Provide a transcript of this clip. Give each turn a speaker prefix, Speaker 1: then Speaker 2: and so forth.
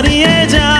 Speaker 1: হারিয়ে যায়।